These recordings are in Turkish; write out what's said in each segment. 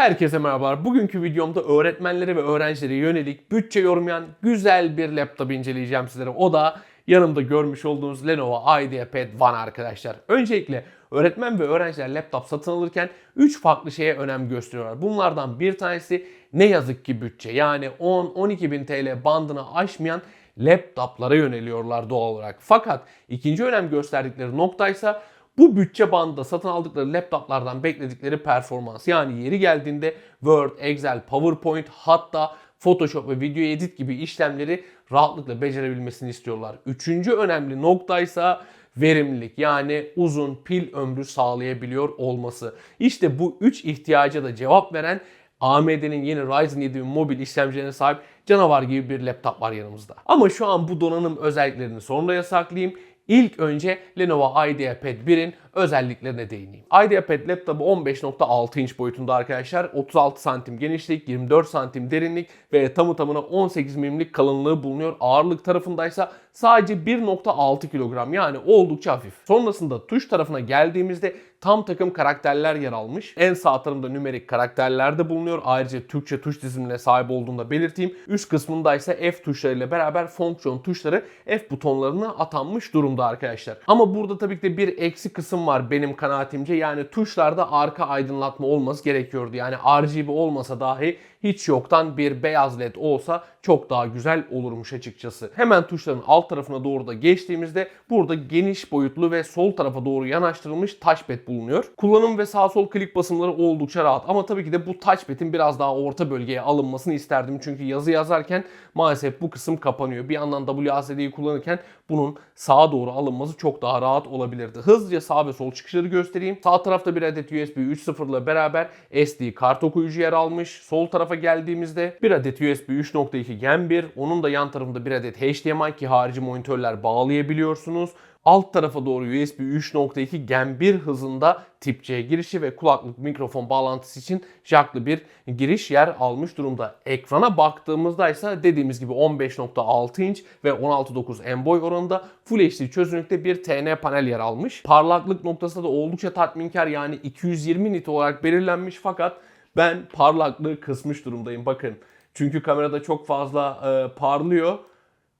Herkese merhabalar. Bugünkü videomda öğretmenlere ve öğrencilere yönelik bütçe yorumlayan güzel bir laptop inceleyeceğim sizlere. O da yanımda görmüş olduğunuz Lenovo IdeaPad One arkadaşlar. Öncelikle öğretmen ve öğrenciler laptop satın alırken 3 farklı şeye önem gösteriyorlar. Bunlardan bir tanesi ne yazık ki bütçe. Yani 10-12 bin TL bandını aşmayan laptoplara yöneliyorlar doğal olarak. Fakat ikinci önem gösterdikleri noktaysa bu bütçe bandında satın aldıkları laptoplardan bekledikleri performans. Yani yeri geldiğinde Word, Excel, PowerPoint hatta Photoshop ve video edit gibi işlemleri rahatlıkla becerebilmesini istiyorlar. Üçüncü önemli noktaysa verimlilik yani uzun pil ömrü sağlayabiliyor olması. İşte bu üç ihtiyaca da cevap veren AMD'nin yeni Ryzen 7 mobil işlemcilerine sahip canavar gibi bir laptop var yanımızda. Ama şu an bu donanım özelliklerini sonraya saklayayım. İlk önce Lenovo IdeaPad 1'in özelliklerine değineyim. IdeaPad laptopu 15.6 inç boyutunda arkadaşlar. 36 santim genişlik, 24 santim derinlik ve tamı tamına 18 milimlik kalınlığı bulunuyor. Ağırlık tarafındaysa sadece 1.6 kilogram yani oldukça hafif. Sonrasında tuş tarafına geldiğimizde tam takım karakterler yer almış. En sağ tarafında nümerik karakterler de bulunuyor. Ayrıca Türkçe tuş dizimine sahip olduğunu da belirteyim. Üst kısmında ise F tuşlarıyla beraber fonksiyon tuşları F butonlarına atanmış durumda arkadaşlar. Ama burada tabii ki de bir eksi kısım var benim kanaatimce. Yani tuşlarda arka aydınlatma olması gerekiyordu. Yani RGB olmasa dahi hiç yoktan bir beyaz led olsa çok daha güzel olurmuş açıkçası. Hemen tuşların alt tarafına doğru da geçtiğimizde burada geniş boyutlu ve sol tarafa doğru yanaştırılmış touchpad bulunuyor. Kullanım ve sağ sol klik basımları oldukça rahat ama tabii ki de bu touchpad'in biraz daha orta bölgeye alınmasını isterdim. Çünkü yazı yazarken maalesef bu kısım kapanıyor. Bir yandan WASD'yi kullanırken bunun sağa doğru alınması çok daha rahat olabilirdi. Hızlıca sağ ve sol çıkışları göstereyim. Sağ tarafta bir adet USB 3.0 ile beraber SD kart okuyucu yer almış. Sol tarafa geldiğimizde bir adet USB 3.2 Gen 1, onun da yan tarafında bir adet HDMI ki harici monitörler bağlayabiliyorsunuz. Alt tarafa doğru USB 3.2 Gen 1 hızında tip C girişi ve kulaklık mikrofon bağlantısı için jacklı bir giriş yer almış durumda. Ekrana baktığımızda ise dediğimiz gibi 15.6 inç ve 16.9 en boy oranında Full HD çözünürlükte bir TN panel yer almış. Parlaklık noktasında da oldukça tatminkar yani 220 nit olarak belirlenmiş fakat ben parlaklığı kısmış durumdayım bakın. Çünkü kamerada çok fazla e, parlıyor.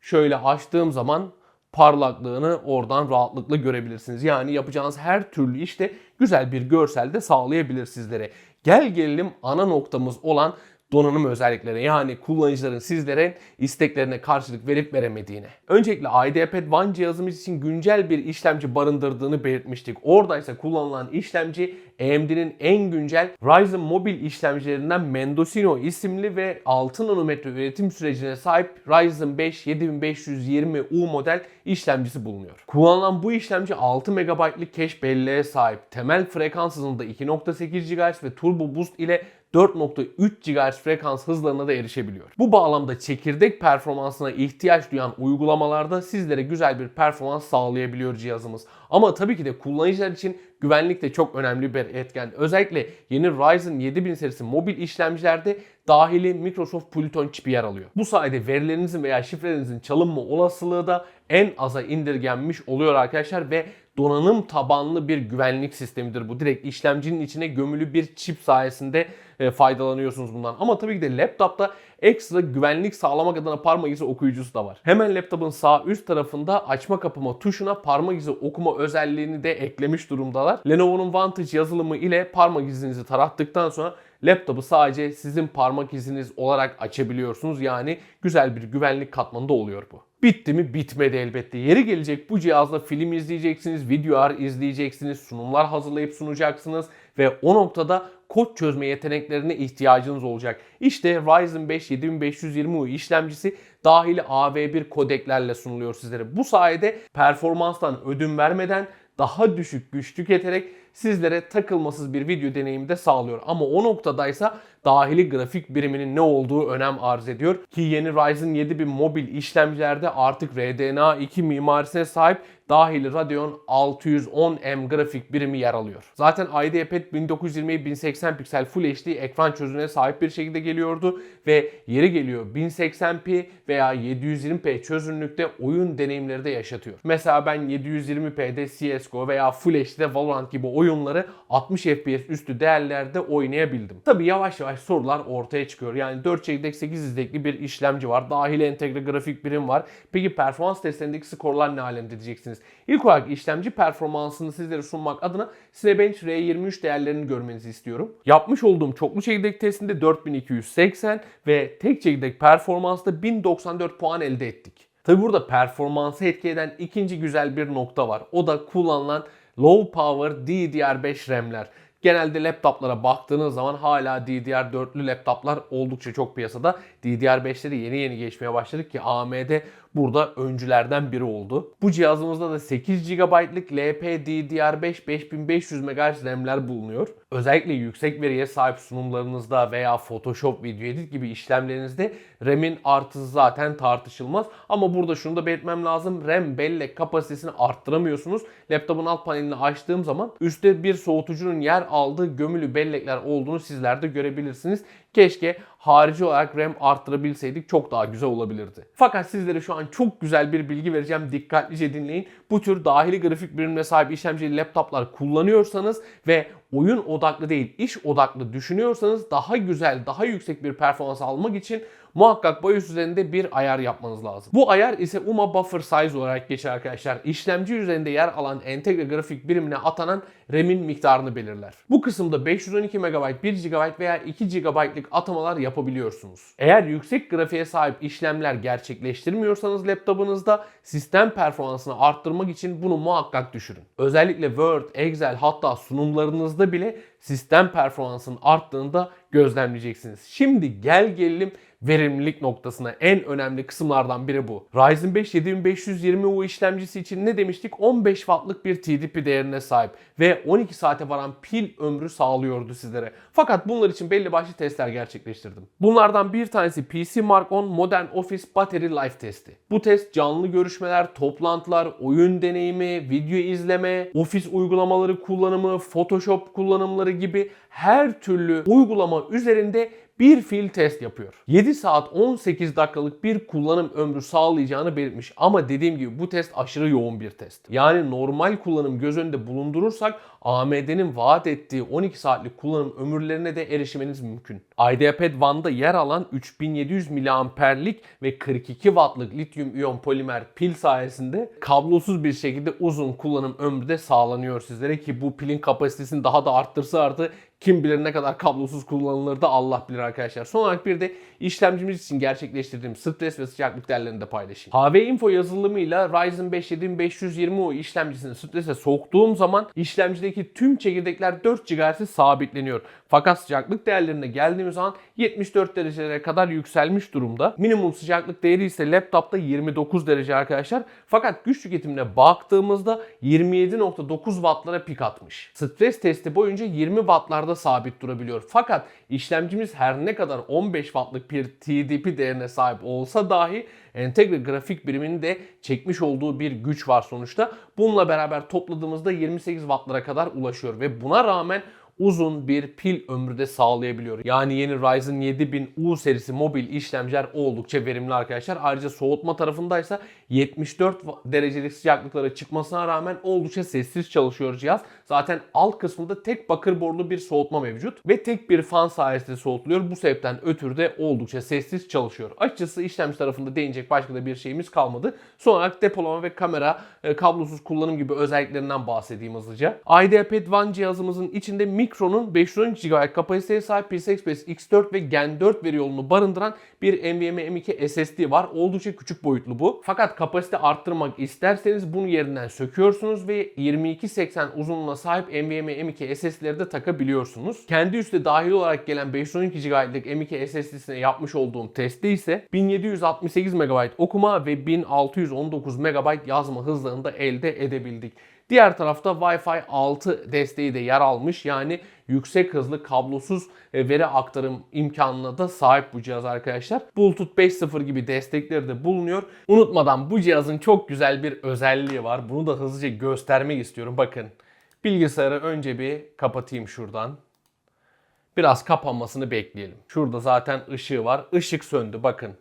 Şöyle açtığım zaman parlaklığını oradan rahatlıkla görebilirsiniz. Yani yapacağınız her türlü işte güzel bir görsel de sağlayabilir sizlere. Gel gelelim ana noktamız olan donanım özellikleri yani kullanıcıların sizlere isteklerine karşılık verip veremediğine. Öncelikle IdeaPad One cihazımız için güncel bir işlemci barındırdığını belirtmiştik. Oradaysa kullanılan işlemci AMD'nin en güncel Ryzen mobil işlemcilerinden Mendocino isimli ve 6 nanometre üretim sürecine sahip Ryzen 5 7520U model işlemcisi bulunuyor. Kullanılan bu işlemci 6 MB'lık cache belleğe sahip. Temel frekans hızında 2.8 GHz ve Turbo Boost ile 4.3 GHz frekans hızlarına da erişebiliyor. Bu bağlamda çekirdek performansına ihtiyaç duyan uygulamalarda sizlere güzel bir performans sağlayabiliyor cihazımız. Ama tabii ki de kullanıcılar için güvenlik de çok önemli bir etken. Özellikle yeni Ryzen 7000 serisi mobil işlemcilerde dahili Microsoft Pluton çipi yer alıyor. Bu sayede verilerinizin veya şifrelerinizin çalınma olasılığı da en aza indirgenmiş oluyor arkadaşlar ve donanım tabanlı bir güvenlik sistemidir bu. Direkt işlemcinin içine gömülü bir çip sayesinde e, faydalanıyorsunuz bundan. Ama tabii ki de laptopta ekstra güvenlik sağlamak adına parmak izi okuyucusu da var. Hemen laptopun sağ üst tarafında açma kapama tuşuna parmak izi okuma özelliğini de eklemiş durumdalar. Lenovo'nun Vantage yazılımı ile parmak izinizi tarattıktan sonra laptopu sadece sizin parmak iziniz olarak açabiliyorsunuz. Yani güzel bir güvenlik katmanı oluyor bu. Bitti mi? Bitmedi elbette. Yeri gelecek bu cihazla film izleyeceksiniz, videolar izleyeceksiniz, sunumlar hazırlayıp sunacaksınız ve o noktada kod çözme yeteneklerine ihtiyacınız olacak. İşte Ryzen 5 7520U işlemcisi dahili AV1 kodeklerle sunuluyor sizlere. Bu sayede performanstan ödün vermeden daha düşük güç tüketerek sizlere takılmasız bir video deneyimi de sağlıyor. Ama o noktadaysa dahili grafik biriminin ne olduğu önem arz ediyor. Ki yeni Ryzen 7000 mobil işlemcilerde artık RDNA 2 mimarisine sahip dahili Radeon 610M grafik birimi yer alıyor. Zaten IdeaPad 1920 1080 piksel Full HD ekran çözünürlüğüne sahip bir şekilde geliyordu ve yeri geliyor 1080p veya 720p çözünürlükte oyun deneyimleri de yaşatıyor. Mesela ben 720p'de CSGO veya Full HD'de Valorant gibi oyunları 60 FPS üstü değerlerde oynayabildim. Tabi yavaş yavaş sorular ortaya çıkıyor. Yani 4 çekirdek 8 izlekli bir işlemci var. Dahili entegre grafik birim var. Peki performans testlerindeki skorlar ne alemde diyeceksiniz. İlk olarak işlemci performansını sizlere sunmak adına Cinebench R23 değerlerini görmenizi istiyorum. Yapmış olduğum çoklu çekirdek testinde 4280 ve tek çekirdek performansta 1094 puan elde ettik. Tabi burada performansı etki eden ikinci güzel bir nokta var. O da kullanılan low power DDR5 RAM'ler. Genelde laptoplara baktığınız zaman hala DDR4'lü laptoplar oldukça çok piyasada. DDR5'leri yeni yeni geçmeye başladık ki AMD burada öncülerden biri oldu. Bu cihazımızda da 8 GB'lık LPDDR5 5500 MHz RAM'ler bulunuyor. Özellikle yüksek veriye sahip sunumlarınızda veya Photoshop, video edit gibi işlemlerinizde RAM'in artısı zaten tartışılmaz. Ama burada şunu da belirtmem lazım. RAM bellek kapasitesini arttıramıyorsunuz. Laptopun alt panelini açtığım zaman üstte bir soğutucunun yer aldığı gömülü bellekler olduğunu sizler de görebilirsiniz. Keşke harici olarak RAM arttırabilseydik çok daha güzel olabilirdi. Fakat sizlere şu an çok güzel bir bilgi vereceğim. Dikkatlice dinleyin. Bu tür dahili grafik birimine sahip işlemcili laptoplar kullanıyorsanız ve oyun odaklı değil iş odaklı düşünüyorsanız daha güzel, daha yüksek bir performans almak için muhakkak BIOS üzerinde bir ayar yapmanız lazım. Bu ayar ise UMA Buffer Size olarak geçer arkadaşlar. İşlemci üzerinde yer alan entegre grafik birimine atanan RAM'in miktarını belirler. Bu kısımda 512 MB, 1 GB veya 2 GB'lık atamalar yapabiliyorsunuz. Eğer yüksek grafiğe sahip işlemler gerçekleştirmiyorsanız laptopunuzda sistem performansını arttırmak için bunu muhakkak düşürün. Özellikle Word, Excel hatta sunumlarınızda bile sistem performansının arttığında gözlemleyeceksiniz. Şimdi gel gelelim verimlilik noktasına en önemli kısımlardan biri bu. Ryzen 5 7520U işlemcisi için ne demiştik? 15 wattlık bir TDP değerine sahip ve 12 saate varan pil ömrü sağlıyordu sizlere. Fakat bunlar için belli başlı testler gerçekleştirdim. Bunlardan bir tanesi PC Mark 10 Modern Office Battery Life testi. Bu test canlı görüşmeler, toplantılar, oyun deneyimi, video izleme, ofis uygulamaları kullanımı, Photoshop kullanımları gibi her türlü uygulama üzerinde bir fil test yapıyor. 7 saat 18 dakikalık bir kullanım ömrü sağlayacağını belirtmiş. Ama dediğim gibi bu test aşırı yoğun bir test. Yani normal kullanım göz önünde bulundurursak AMD'nin vaat ettiği 12 saatlik kullanım ömürlerine de erişimeniz mümkün. IdeaPad One'da yer alan 3700 miliamperlik ve 42 wattlık lityum iyon polimer pil sayesinde kablosuz bir şekilde uzun kullanım ömrü de sağlanıyor sizlere ki bu pilin kapasitesini daha da arttırsa artı kim bilir ne kadar kablosuz kullanılır da Allah bilir arkadaşlar. Son olarak bir de işlemcimiz için gerçekleştirdiğim stres ve sıcaklık değerlerini de paylaşayım. HV Info yazılımıyla Ryzen 5 7520U işlemcisini strese soktuğum zaman işlemcideki tüm çekirdekler 4 GHz'e sabitleniyor. Fakat sıcaklık değerlerine geldiğimiz zaman 74 derecelere kadar yükselmiş durumda. Minimum sıcaklık değeri ise laptopta 29 derece arkadaşlar. Fakat güç tüketimine baktığımızda 27.9 wattlara pik atmış. Stres testi boyunca 20 wattlarda sabit durabiliyor. Fakat işlemcimiz her ne kadar 15 wattlık bir TDP değerine sahip olsa dahi entegre grafik biriminin de çekmiş olduğu bir güç var sonuçta. Bununla beraber topladığımızda 28 wattlara kadar ulaşıyor ve buna rağmen uzun bir pil ömrü de sağlayabiliyor. Yani yeni Ryzen 7000 U serisi mobil işlemciler oldukça verimli arkadaşlar. Ayrıca soğutma tarafındaysa 74 derecelik sıcaklıklara çıkmasına rağmen oldukça sessiz çalışıyor cihaz. Zaten alt kısmında tek bakır borlu bir soğutma mevcut ve tek bir fan sayesinde soğutuluyor. Bu sebepten ötürü de oldukça sessiz çalışıyor. Açıkçası işlemci tarafında değinecek başka da bir şeyimiz kalmadı. Son olarak depolama ve kamera, e, kablosuz kullanım gibi özelliklerinden bahsedeyim hızlıca. IdeaPad One cihazımızın içinde Micron'un 512 GB kapasiteye sahip PCI Express X4 ve Gen 4 veri yolunu barındıran bir NVMe M2 SSD var. Oldukça küçük boyutlu bu. Fakat kapasite arttırmak isterseniz bunu yerinden söküyorsunuz ve 2280 uzunluğuna sahip NVMe M2 SSD'leri de takabiliyorsunuz. Kendi üstü dahil olarak gelen 512 GB'lık M2 SSD'sine yapmış olduğum testte ise 1768 MB okuma ve 1619 MB yazma hızlarını da elde edebildik. Diğer tarafta Wi-Fi 6 desteği de yer almış. Yani yüksek hızlı kablosuz e, veri aktarım imkanına da sahip bu cihaz arkadaşlar. Bluetooth 5.0 gibi destekleri de bulunuyor. Unutmadan bu cihazın çok güzel bir özelliği var. Bunu da hızlıca göstermek istiyorum. Bakın bilgisayarı önce bir kapatayım şuradan. Biraz kapanmasını bekleyelim. Şurada zaten ışığı var. Işık söndü bakın.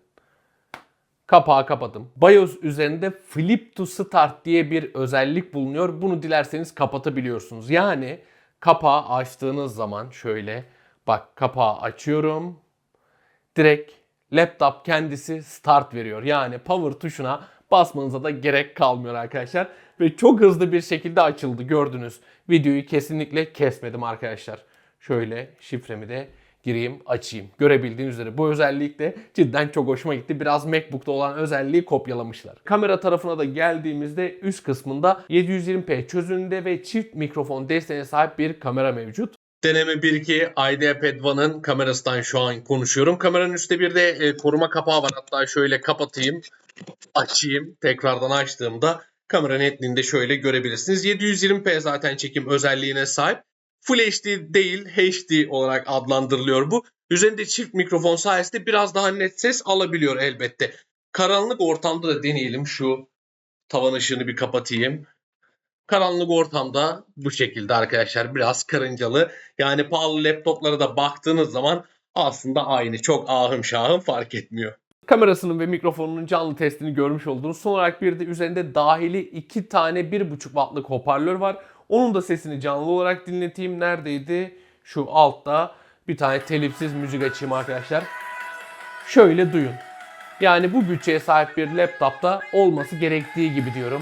Kapağı kapadım. BIOS üzerinde Flip to Start diye bir özellik bulunuyor. Bunu dilerseniz kapatabiliyorsunuz. Yani kapağı açtığınız zaman şöyle bak kapağı açıyorum. Direkt laptop kendisi start veriyor. Yani power tuşuna basmanıza da gerek kalmıyor arkadaşlar. Ve çok hızlı bir şekilde açıldı gördünüz. Videoyu kesinlikle kesmedim arkadaşlar. Şöyle şifremi de gireyim açayım. Görebildiğiniz üzere bu özellik de cidden çok hoşuma gitti. Biraz MacBook'ta olan özelliği kopyalamışlar. Kamera tarafına da geldiğimizde üst kısmında 720p çözünürlüğünde ve çift mikrofon desteğine sahip bir kamera mevcut. Deneme 1.2 IdeaPad One'ın kamerasından şu an konuşuyorum. Kameranın üstte bir de e, koruma kapağı var. Hatta şöyle kapatayım, açayım. Tekrardan açtığımda kamera netliğinde şöyle görebilirsiniz. 720p zaten çekim özelliğine sahip. Full HD değil HD olarak adlandırılıyor bu. Üzerinde çift mikrofon sayesinde biraz daha net ses alabiliyor elbette. Karanlık ortamda da deneyelim. Şu tavan ışığını bir kapatayım. Karanlık ortamda bu şekilde arkadaşlar biraz karıncalı. Yani pahalı laptoplara da baktığınız zaman aslında aynı. Çok ahım şahım fark etmiyor. Kamerasının ve mikrofonunun canlı testini görmüş oldunuz. Son olarak bir de üzerinde dahili iki tane 1.5 wattlık hoparlör var. Onun da sesini canlı olarak dinleteyim. Neredeydi? Şu altta bir tane telifsiz müzik açayım arkadaşlar. Şöyle duyun. Yani bu bütçeye sahip bir laptopta olması gerektiği gibi diyorum.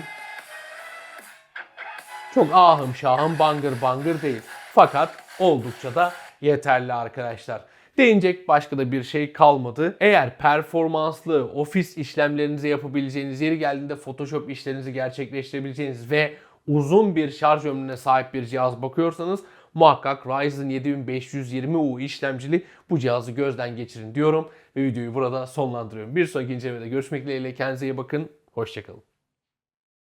Çok ahım şahım bangır bangır değil. Fakat oldukça da yeterli arkadaşlar. Değinecek başka da bir şey kalmadı. Eğer performanslı ofis işlemlerinizi yapabileceğiniz, yeri geldiğinde Photoshop işlerinizi gerçekleştirebileceğiniz ve uzun bir şarj ömrüne sahip bir cihaz bakıyorsanız muhakkak Ryzen 7520U işlemcili bu cihazı gözden geçirin diyorum ve videoyu burada sonlandırıyorum. Bir sonraki incelemede görüşmek dileğiyle kendinize iyi bakın. Hoşçakalın.